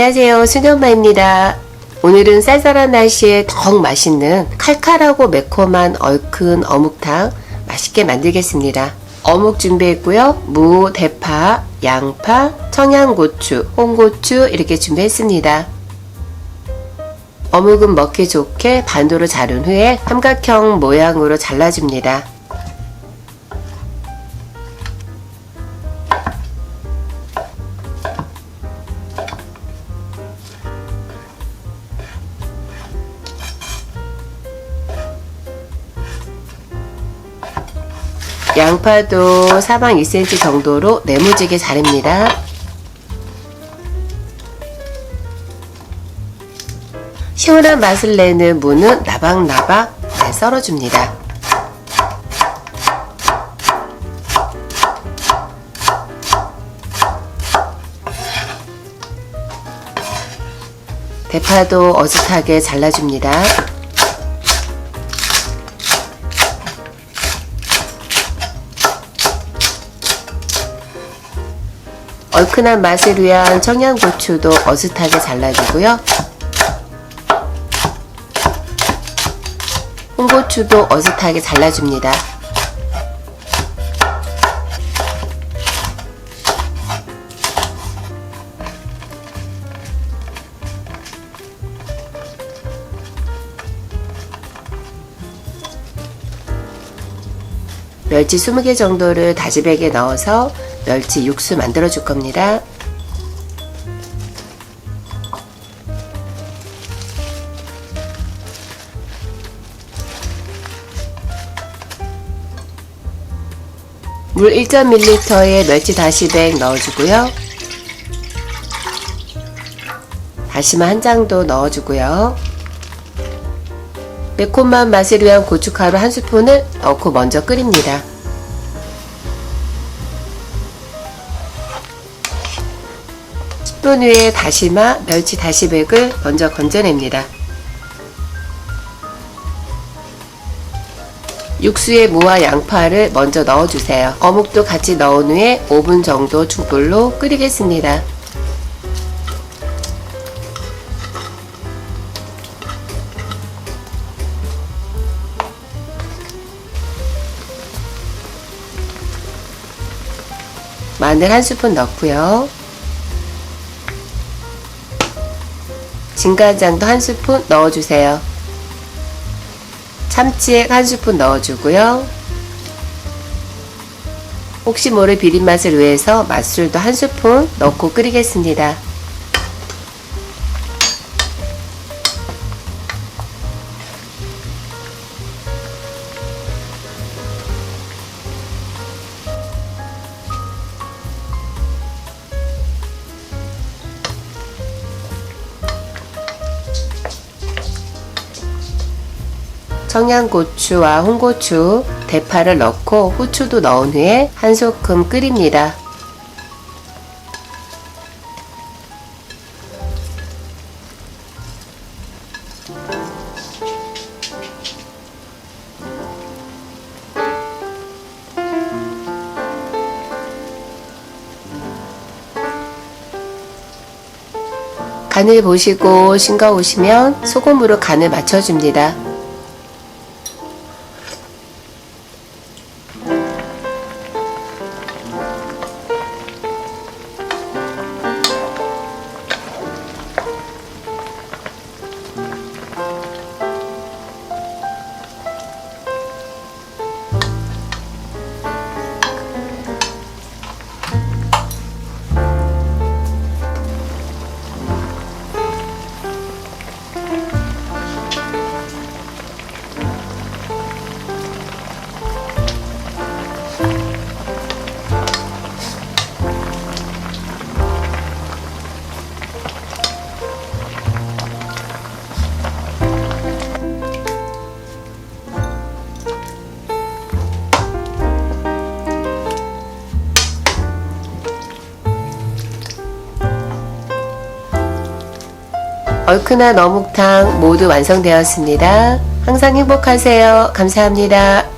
안녕하세요. 수녀엄마입니다. 오늘은 쌀쌀한 날씨에 더욱 맛있는 칼칼하고 매콤한 얼큰 어묵탕 맛있게 만들겠습니다. 어묵 준비했고요. 무, 대파, 양파, 청양고추, 홍고추 이렇게 준비했습니다. 어묵은 먹기 좋게 반도로 자른 후에 삼각형 모양으로 잘라줍니다. 양파도 사방 2cm 정도로 네모지게 자릅니다. 시원한 맛을 내는 무는 나박나박 네, 썰어줍니다. 대파도 어슷하게 잘라줍니다. 얼큰한 맛을 위한 청양고추도 어슷하게 잘라주고요. 홍고추도 어슷하게 잘라줍니다. 멸치 20개 정도를 다시백에 넣어서 멸치 육수 만들어 줄 겁니다. 물 1.1리터에 멸치 다시백 넣어주고요. 다시마 한 장도 넣어주고요. 매콤한 맛을 위한 고춧가루 한 스푼을 넣고 먼저 끓입니다. 분 후에 다시마, 멸치 다시백을 먼저 건져냅니다. 육수에 무와 양파를 먼저 넣어주세요. 어묵도 같이 넣은 후에 5분 정도 중불로 끓이겠습니다. 마늘 한 스푼 넣고요. 진간장도 한 스푼 넣어주세요. 참치액 한 스푼 넣어주고요. 혹시 모를 비린 맛을 위해서 맛술도 한 스푼 넣고 끓이겠습니다. 청양고추와 홍고추, 대파를 넣고 후추도 넣은 후에 한 소끔 끓입니다. 간을 보시고 싱거우시면 소금으로 간을 맞춰줍니다. 얼큰한 어묵탕 모두 완성되었습니다. 항상 행복하세요. 감사합니다.